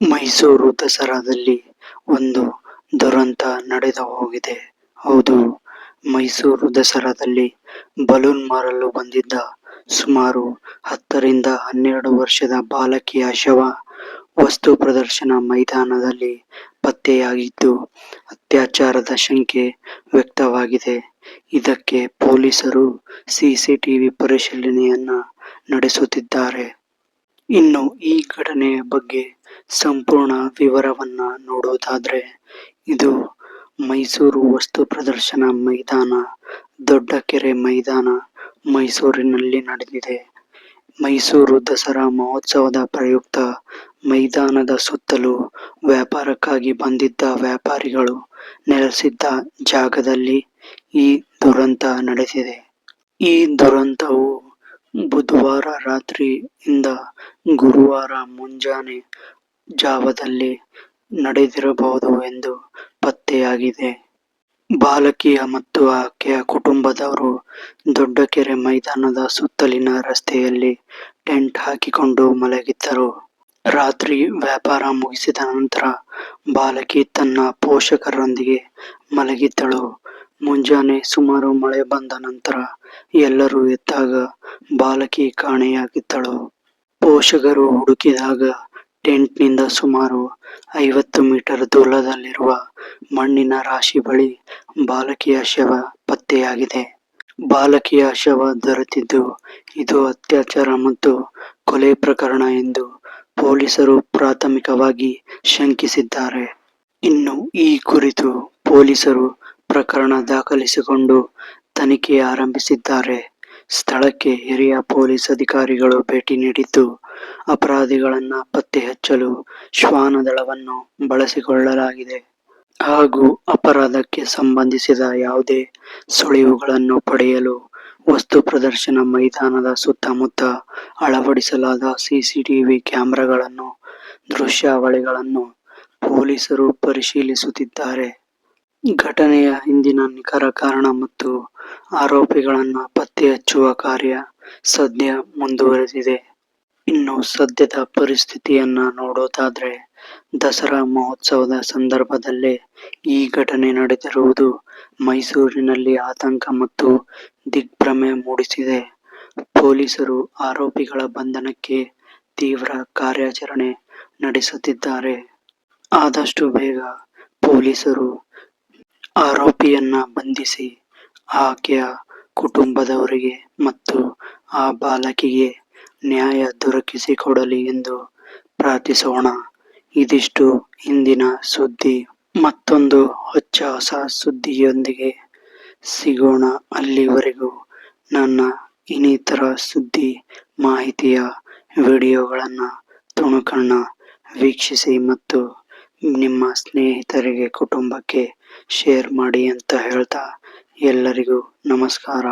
ಮೈಸೂರು ದಸರಾದಲ್ಲಿ ಒಂದು ದುರಂತ ನಡೆದು ಹೋಗಿದೆ. ಹೌದು, ಮೈಸೂರು ದಸರಾದಲ್ಲಿ ಬಲೂನ್ ಮಾರಲು ಬಂದಿದ್ದ ಸುಮಾರು ಹತ್ತರಿಂದ ಹನ್ನೆರಡು ವರ್ಷದ ಬಾಲಕಿಯ ಶವ ವಸ್ತು ಪ್ರದರ್ಶನ ಮೈದಾನದಲ್ಲಿ ಪತ್ತೆಯಾಗಿದ್ದು, ಅತ್ಯಾಚಾರದ ಶಂಕೆ ವ್ಯಕ್ತವಾಗಿದೆ. ಇದಕ್ಕೆ ಪೊಲೀಸರು ಸಿಸಿಟಿವಿ ಪರಿಶೀಲನೆಯನ್ನ ನಡೆಸುತ್ತಿದ್ದಾರೆ. ಇನ್ನು ಈ ಘಟನೆಯ ಬಗ್ಗೆ ಸಂಪೂರ್ಣ ವಿವರವನ್ನ ನೋಡೋದಾದ್ರೆ, ಇದು ಮೈಸೂರು ವಸ್ತು ಪ್ರದರ್ಶನ ಮೈದಾನ, ದೊಡ್ಡ ಕೆರೆ ಮೈದಾನ, ಮೈಸೂರಿನಲ್ಲಿ ನಡೆದಿದೆ. ಮೈಸೂರು ದಸರಾ ಮಹೋತ್ಸವದ ಪ್ರಯುಕ್ತ ಮೈದಾನದ ಸುತ್ತಲೂ ವ್ಯಾಪಾರಕ್ಕಾಗಿ ಬಂದಿದ್ದ ವ್ಯಾಪಾರಿಗಳು ನೆಲೆಸಿದ್ದ ಜಾಗದಲ್ಲಿ ಈ ದುರಂತ ನಡೆದಿದೆ. ಈ ದುರಂತವು ಬುಧವಾರ ರಾತ್ರಿಯಿಂದ ಗುರುವಾರ ಮುಂಜಾನೆ ಜಾವದಲ್ಲಿ ನಡೆದಿರಬಹುದು ಎಂದು ಪತ್ತೆಯಾಗಿದೆ. ಬಾಲಕಿಯ ಮತ್ತು ಆಕೆಯ ಕುಟುಂಬದವರು ದೊಡ್ಡಕೆರೆ ಮೈದಾನದ ಸುತ್ತಲಿನ ರಸ್ತೆಯಲ್ಲಿ ಟೆಂಟ್ ಹಾಕಿಕೊಂಡು ಮಲಗಿದ್ದರು. ರಾತ್ರಿ ವ್ಯಾಪಾರ ಮುಗಿಸಿದ ನಂತರ ಬಾಲಕಿ ತನ್ನ ಪೋಷಕರೊಂದಿಗೆ ಮಲಗಿದ್ದಳು. ಮುಂಜಾನೆ ಸುಮಾರು ಮಳೆ ಬಂದ ನಂತರ ಎಲ್ಲರೂ ಎದ್ದಾಗ ಬಾಲಕಿ ಕಾಣೆಯಾಗಿದ್ದಳು. ಪೋಷಕರು ಹುಡುಕಿದಾಗ ಟೆಂಟ್ನಿಂದ ಸುಮಾರು ಐವತ್ತು ಮೀಟರ್ ದೂರದಲ್ಲಿರುವ ಮಣ್ಣಿನ ರಾಶಿ ಬಳಿ ಬಾಲಕಿಯ ಶವ ಪತ್ತೆಯಾಗಿದೆ. ಬಾಲಕಿಯ ಶವ ದೊರೆತಿದ್ದು, ಇದು ಅತ್ಯಾಚಾರ ಮತ್ತು ಕೊಲೆ ಪ್ರಕರಣ ಎಂದು ಪೊಲೀಸರು ಪ್ರಾಥಮಿಕವಾಗಿ ಶಂಕಿಸಿದ್ದಾರೆ. ಇನ್ನು ಈ ಕುರಿತು ಪೊಲೀಸರು ಪ್ರಕರಣ ದಾಖಲಿಸಿಕೊಂಡು ತನಿಖೆ ಆರಂಭಿಸಿದ್ದಾರೆ. ಸ್ಥಳಕ್ಕೆ ಹಿರಿಯ ಪೊಲೀಸ್ ಅಧಿಕಾರಿಗಳು ಭೇಟಿ ನೀಡಿದ್ದು, ಅಪರಾಧಿಗಳನ್ನ ಪತ್ತೆ ಹಚ್ಚಲು ಶ್ವಾನದಳವನ್ನು ಬಳಸಿಕೊಳ್ಳಲಾಗಿದೆ. ಹಾಗೂ ಅಪರಾಧಕ್ಕೆ ಸಂಬಂಧಿಸಿದ ಯಾವುದೇ ಸುಳಿವುಗಳನ್ನು ಪಡೆಯಲು ವಸ್ತು ಪ್ರದರ್ಶನ ಮೈದಾನದ ಸುತ್ತಮುತ್ತ ಅಳವಡಿಸಲಾದ ಸಿಸಿಟಿವಿ ಕ್ಯಾಮೆರಾಗಳನ್ನು ದೃಶ್ಯಾವಳಿಗಳನ್ನು ಪೊಲೀಸರು ಪರಿಶೀಲಿಸುತ್ತಿದ್ದಾರೆ. ಘಟನೆಯ ಹಿಂದಿನ ನಿಖರ ಕಾರಣ ಮತ್ತು ಆರೋಪಿಗಳನ್ನ ಪತ್ತೆ ಹಚ್ಚುವ ಕಾರ್ಯ ಸದ್ಯ ಮುಂದುವರೆದಿದೆ. ಇನ್ನು ಸದ್ಯದ ಪರಿಸ್ಥಿತಿಯನ್ನ ನೋಡೋದಾದ್ರೆ, ದಸರಾ ಮಹೋತ್ಸವದ ಸಂದರ್ಭದಲ್ಲೇ ಈ ಘಟನೆ ನಡೆದಿರುವುದು ಮೈಸೂರಿನಲ್ಲಿ ಆತಂಕ ಮತ್ತು ದಿಗ್ಭ್ರಮೆ ಮೂಡಿಸಿದೆ. ಪೊಲೀಸರು ಆರೋಪಿಗಳ ಬಂಧನಕ್ಕೆ ತೀವ್ರ ಕಾರ್ಯಾಚರಣೆ ನಡೆಸುತ್ತಿದ್ದಾರೆ. ಆದಷ್ಟು ಬೇಗ ಪೊಲೀಸರು ಆರೋಪಿಯನ್ನ ಬಂಧಿಸಿ ಆಕೆಯ ಕುಟುಂಬದವರಿಗೆ ಮತ್ತು ಆ ಬಾಲಕಿಗೆ ನ್ಯಾಯ ದೊರಕಿಸಿಕೊಡಲಿ ಎಂದು ಪ್ರಾರ್ಥಿಸೋಣ. ಇದಿಷ್ಟು ಇಂದಿನ ಸುದ್ದಿ. ಮತ್ತೊಂದು ಹೊಚ್ಚ ಹೊಸ ಸುದ್ದಿಯೊಂದಿಗೆ ಸಿಗೋಣ ಅಲ್ಲಿವರೆಗೂ ನನ್ನ ಇನ್ನಿತರ ಸುದ್ದಿ ಮಾಹಿತಿಯ ವಿಡಿಯೋಗಳನ್ನು ತುಣುಕಣ್ಣ ವೀಕ್ಷಿಸಿ ಮತ್ತು ನಿಮ್ಮ ಸ್ನೇಹಿತರಿಗೆ ಕುಟುಂಬಕ್ಕೆ ಶೇರ್ ಮಾಡಿ ಅಂತ ಹೇಳ್ತಾ ಎಲ್ಲರಿಗೂ ನಮಸ್ಕಾರ.